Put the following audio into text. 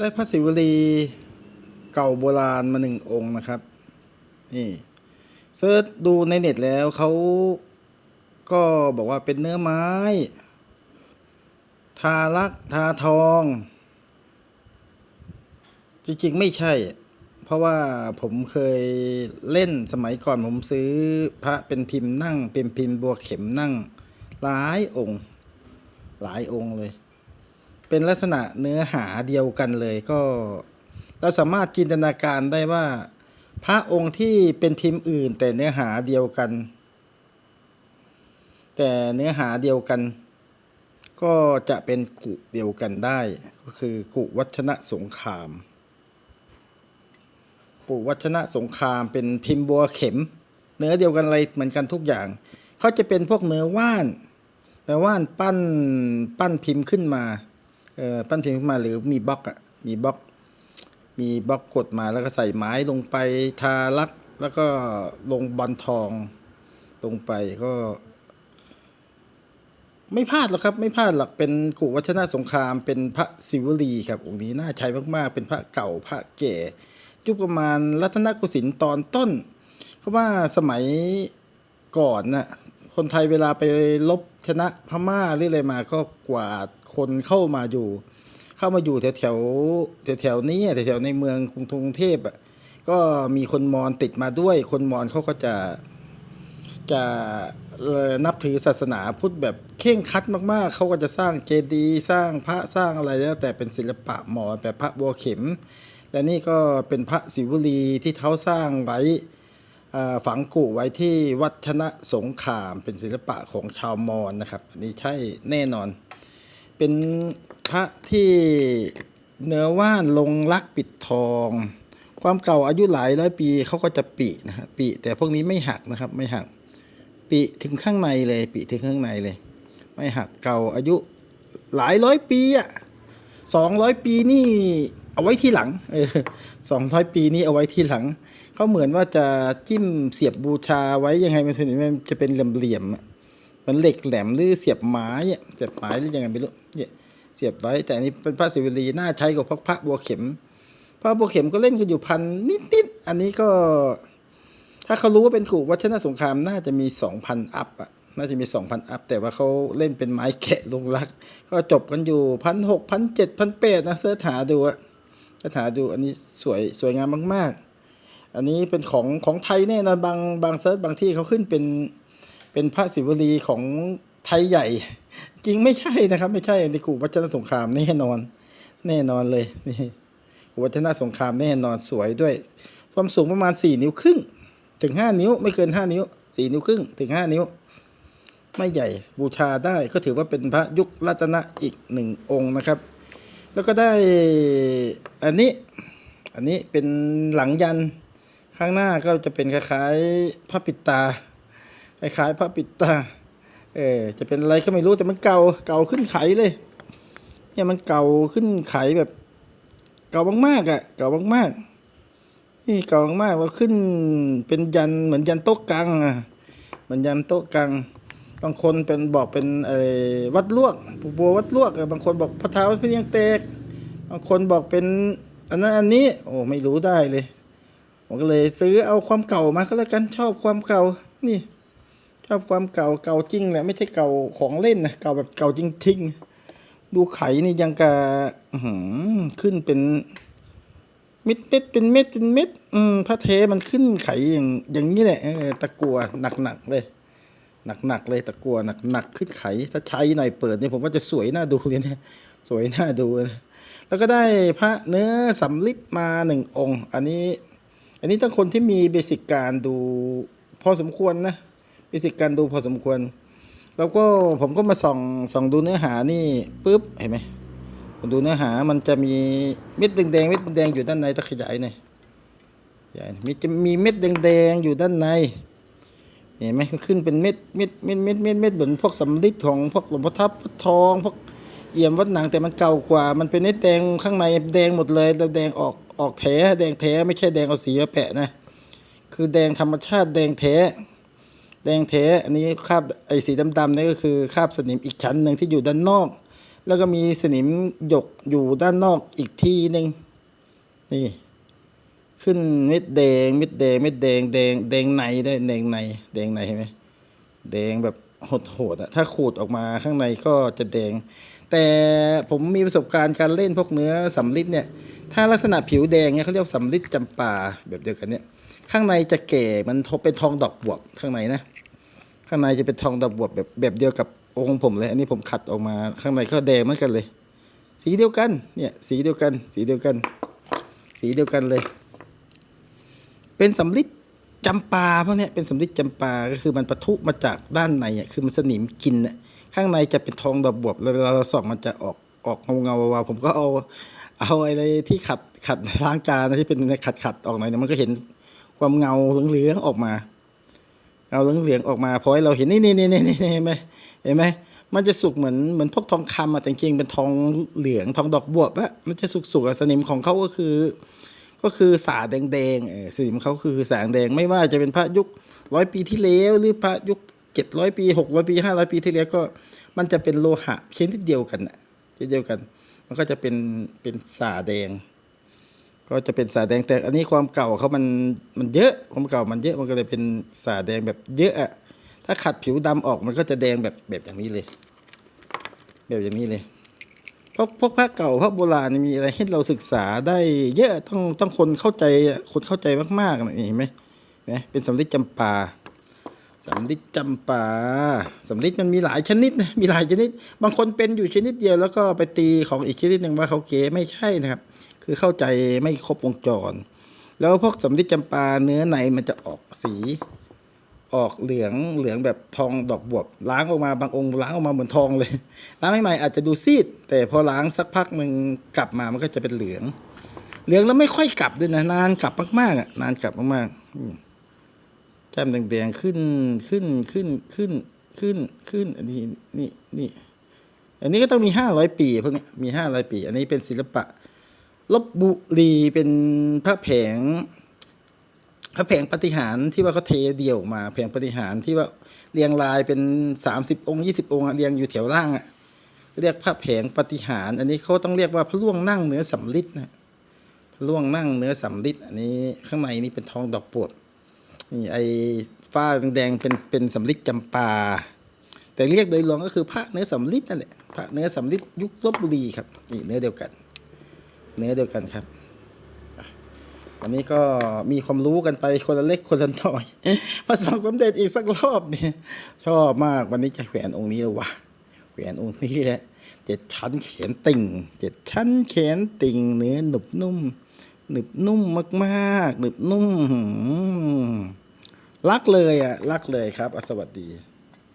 ได้พระศิวลีเก่าโบราณมาหนึ่งองค์นะครับ นี่เซิร์ชดูในเน็ตแล้วเขาก็บอกว่าเป็นเนื้อไม้ ทาลักทาทอง จริงๆ ไม่ใช่ เพราะว่าผมเคยเล่นสมัยก่อนผมซื้อพระเป็นพิมพ์นั่ง เป็นพิมพ์บัวเข็มนั่ง หลายองค์ หลายองค์เลย เป็นลักษณะเนื้อหาเดียวกันเลยก็ เราสามารถจินตนาการได้ว่า พระองค์ที่เป็นพิมพ์อื่น แต่เนื้อหาเดียวกัน แต่เนื้อหาเดียวกัน ก็จะเป็นกุเดียวกันได้ ก็คือกุวัชนะสงครามกุวัชนะสงครามเป็นพิมพ์บัวเข็ม เนื้อเดียวกันอะไรเหมือนกันทุกอย่างเขาจะเป็นพวกเนื้อว่านเนื้อว่านปั้นปั้นพิมพ์ขึ้นมา ปั้นพิมพ์ขึ้นมาหรือมีบล็อกอะมีบล็อก มีบล็อกกดมาแล้วก็ใส่ไม้ลงไปทาลักแล้วก็ลงบอลทองลงไปก็ ไม่พลาดหรอกครับ ไม่พลาดหรอกเป็นกุวัชนะสงครามเป็นพระศิวลีครับองค์นี้น่าใช้มากๆ เป็นพระเก่าพระแก่ยุคประมาณรัตนโกสินทร์ตอนต้น เพราะว่าสมัยก่อนน่ะ คนไทยเวลาไปลบชนะพม่าหรืออะไรมาก็กวาดคนเข้ามาอยู่ เข้ามาอยู่แถวแถวแถวแถวนี้แถวแถวในเมืองกรุงเทพอะก็มีคนมอญติดมาด้วย คนมอญเขาก็จะจะเอ่อนับถือศาสนาพุทธแบบเข่งคัดมาก ๆ เขาก็จะสร้างเจดีย์สร้างพระสร้างอะไรแล้ว แต่เป็นศิลปะหมอญแบบพระบัวเข็ม และนี่ก็เป็นพระศิวลีที่เขาสร้างไว้ ฝังกุไว้ที่วัดชนะสงคราม เป็นศิลปะของชาวมอญนะครับ อันนี้ใช่แน่นอน เป็นพระที่เนื้อว่านลงรักปิดทอง ความเก่าอายุหลายร้อยปีเขาก็จะปีนะฮะปีแต่พวกนี้ไม่หักนะครับไม่หักปีถึงข้างในเลยปีถึงข้างในเลย ไม่หักเก่าอายุหลายร้อยปีอะสองร้อยปีนี่ เอาไว้ที่หลังเออสองร้อยปีนี่เอาไว้ที่หลัง เขาเหมือนว่าจะจิ้มเสียบบูชาไว้ยังไงมันเป็นมันจะเป็นเหลี่ยมๆมันเหล็กแหลมหรือเสียบไม้เสียบไม้หรือยังไงไม่รู้เนี่ยเสียบไว้ แต่อันนี้เป็นพระศิวลีน่าใช้กว่าพระพระบัวเข็มพระบัวเข็มก็เล่นกันอยู่พันนิดๆอันนี้ก็ ถ้าเขารู้ว่าเป็นกูวัชนะสงครามน่าจะมีสองพันอัพอะน่าจะมีสองพันอัพ แต่ว่าเขาเล่นเป็นไม้แกะลงรัก ก็จบกันอยู่พันหกพันเจ็ดพันแปดนะเสิร์ชหาดูอะ เสิร์ชหาดูอันนี้สวยสวยงามมาก ๆ อันนี้เป็นของของไทยแน่นอนบางบางเซิร์ชบางที่เขาขึ้นเป็นเป็นพระศิวลีของไทยใหญ่ จริงไม่ใช่นะครับ ไม่ใช่ในกูวัชนสงครามแน่นอน แน่นอนเลยนี่กูวัชนสงครามแน่นอนสวยด้วย ความสูงประมาณสี่นิ้วครึ่ง ถึงห้านิ้วไม่เกินห้านิ้วสี่นิ้วครึ่งถึงห้านิ้ว ไม่ใหญ่บูชาได้ก็ถือว่าเป็นพระยุครัตนะอีกหนึ่งองค์นะครับ แล้วก็ได้อันนี้ อันนี้เป็นหลังยัน ข้างหน้าก็จะเป็นคล้ายๆพระปิดตา คล้ายๆพระปิดตา เออจะเป็นอะไรก็ไม่รู้แต่มันเก่า เก่าขึ้นไขเลย เนี่ยมันเก่าขึ้นไขแบบ เก่ามากๆอะ เก่ามากๆ นี่เก่ามากแล้วขึ้นเป็นยันเหมือนยันโต๊ะกังอะ เหมือนยันโต๊ะกัง บางคนเป็นบอกเป็นเออวัดลวกบัววัดลวกบางคนบอกพระเท้าพระเนียงเตก บางคนบอกเป็นอันนั้นอันนี้ โอ้ไม่รู้ได้เลย ผมก็เลยซื้อเอาความเก่ามาก็แล้วกันชอบความเก่า นี่ ชอบความเก่าเก่าจริงแหละไม่ใช่เก่าของเล่นนะเก่าแบบเก่าจริงๆดูไข่นี่ยังกะขึ้นเป็นเม็ดเม็ดเป็นเม็ดเป็นเม็ด อืมพระเทมันขึ้นไขอย่างอย่างนี้แหละตะกัวหนักๆเลย หนักๆเลยตะกัวหนักๆขึ้นไข ถ้าใช้หน่อยเปิดเนี่ยผมว่าจะสวยน่าดูเลยเนี่ยสวยน่าดูนะแล้วก็ได้พระเนื้อสำลิดมาหนึ่งองค์ อันนี้ อันนี้ต้องคนที่มีเบสิกการดูพอสมควรนะเบสิกการดูพอสมควร แล้วก็ผมก็มาส่องส่องดูเนื้อหานี่ปุ๊บเห็นไหมผมดูเนื้อหามันจะมีเม็ดแดงๆเม็ดแดงอยู่ด้านในตะขยายหน่อยขยายหน่อยมีจะมีเม็ดแดงๆอยู่ด้านใน เห็นไหมมันขึ้นเป็นเม็ดเม็ดเม็ดเม็ดเม็ดเม็ดเหมือนพวกสำลิดของพวกหลวงพ่อทับวัดทองพวกเอี่ยมวัดหนังแต่มันเก่ากว่า มันเป็นเม็ดแดงข้างในแดงหมดเลยแล้วแดงออกออกแท้แดงแท้ไม่ใช่แดงเอาสีมาแปะนะ คือแดงธรรมชาติแดงแท้แดงแท้อันนี้คราบไอ้สีดำๆนี่ก็คือคราบสนิมอีกชั้นหนึ่งที่อยู่ด้านนอก แล้วก็มีสนิมหยกอยู่ด้านนอกอีกทีหนึ่งนี่ ขึ้นม็ดแดงม็ดแดงม็ดแดงแดงแดงในได้แดงในแดงในเห็นไหมแดงแบบโหดๆอะถ้าขูดออกมาข้างในก็จะแดง แต่ผมมีประสบการณ์การเล่นพวกเนื้อสำลิดเนี่ย ถ้าลักษณะผิวแดงเนี่ยเขาเรียกสำลิดจำปาแบบเดียวกันเนี่ย ข้างในจะแก่มันเป็นทองดอกบวบข้างในนะ ข้างในจะเป็นทองดอกบวบแบบแบบเดียวกับองค์ผมเลย อันนี้ผมขัดออกมาข้างในก็แดงเหมือนกันเลย สีเดียวกันเนี่ยสีเดียวกัน สีเดียวกัน สีเดียวกันเลย เป็นสำลิดจำปาพวกนี้เป็นสำลิดจำปาก็คือมันปะทุมาจากด้านในอะคือมันสนิมกินอะข้างในจะเป็นทองดอกบวบแล้วเวลาเราส่องมันจะออกออกเงาเงาๆวาวผมก็เอา เอาอะไรที่ขัดขัดล้างจานนะที่เป็นขัดขัดออกหน่อยเนี่ยมันก็เห็นความเงาเหลืองๆออกมาเอาเหลืองๆออกมาพอให้เราเห็นนี่นี่นี่นี่นี่เห็นไหมเห็นไหมมันจะสุกเหมือนเหมือนพวกทองคำอะแต่จริงๆเป็นทองเหลืองทองดอกบวบอะมันจะสุกๆสนิมของเขาก็คือ ก็คือสาแดงๆเออสนิมเขาคือแสาแดงไม่ว่าจะเป็นพระยุคร้อยปีที่แล้วหรือพระยุคเจ็ดร้อยปีหกร้อยปีห้าร้อยปีที่แล้วก็มันจะเป็นโลหะชนิดเดียวกันอะชนิดเดียวกัน มันก็จะเป็นเป็นสาแดง ก็จะเป็นสาแดงแต่อันนี้ความเก่าเขามันมันเยอะความเก่ามันเยอะมันก็เลยเป็นสาแดงแบบเยอะอะถ้าขัดผิวดำออกมันก็จะแดงแบบแบบอย่างนี้เลย แบบอย่างนี้เลย พวกพวกพระเก่าพระโบราณมีอะไรให้เราศึกษาได้เยอะต้องต้องคนเข้าใจคนเข้าใจมากๆนะเห็นไหมเห็นไหมเป็นสำริดจำปาสำริดจำปาสำริดมันมีหลายชนิดนะมีหลายชนิด บางคนเป็นอยู่ชนิดเดียวแล้วก็ไปตีของอีกชนิดหนึ่งว่าเขาเก๋ไม่ใช่นะครับ คือเข้าใจไม่ครบวงจร แล้วพวกสำริดจำปาเนื้อในมันจะออกสี ออกเหลืองเหลืองแบบทองดอกบวบล้างออกมาบางองค์ล้างออกมาเหมือนทองเลยล้างใหม่ๆอาจจะดูซีด แต่พอล้างสักพักหนึ่งกลับมามันก็จะเป็นเหลือง เหลืองแล้วไม่ค่อยกลับด้วยนะนานกลับมากๆอะนานกลับมากๆแจ่มแดงๆขึ้นขึ้นขึ้นขึ้นขึ้นขึ้นอันนี้นี่นี่อันนี้ก็ต้องมีห้าร้อยปีพวกนี้มีห้าร้อยปี อันนี้เป็นศิลปะลบบุรีเป็นพระแผง พระแผงปฏิหารที่ว่าเขาเทเดี่ยวมาแผงปฏิหารที่ว่าเรียงรายเป็นสามสิบองค์ยี่สิบองค์เรียงอยู่แถวล่างอะเรียกพระแผงปฏิหารอันนี้เขาต้องเรียกว่าพระล่วงนั่งเนื้อสำลิดนะพระล่วงนั่งเนื้อสำลิดอันนี้ข้างในนี่เป็นทองดอกปวดนี่ไอ้ฟ้าแดงเป็นเป็นสำลิดจำปา แต่เรียกโดยรวมก็คือพระเนื้อสำลิดนั่นแหละพระเนื้อสำลิดยุคลบบุรีครับนี่เนื้อเดียวกัน เนื้อเดียวกันครับ วันนี้ก็มีความรู้กันไปคนละเล็กคนละน้อยมาส่องสมเด็จอีกสักรอบเนี่ยชอบมากวันนี้จะแขวนองค์นี้แล้ววะแขวนองค์นี้แหละเจ็ดชั้นแขนติ่งเจ็ดชั้นแขนติ่งเนื้อหนึบนุ่มหนึบนุ่มมากๆหนึบนุ่มรักเลยอะรักเลยครับอสวัสดี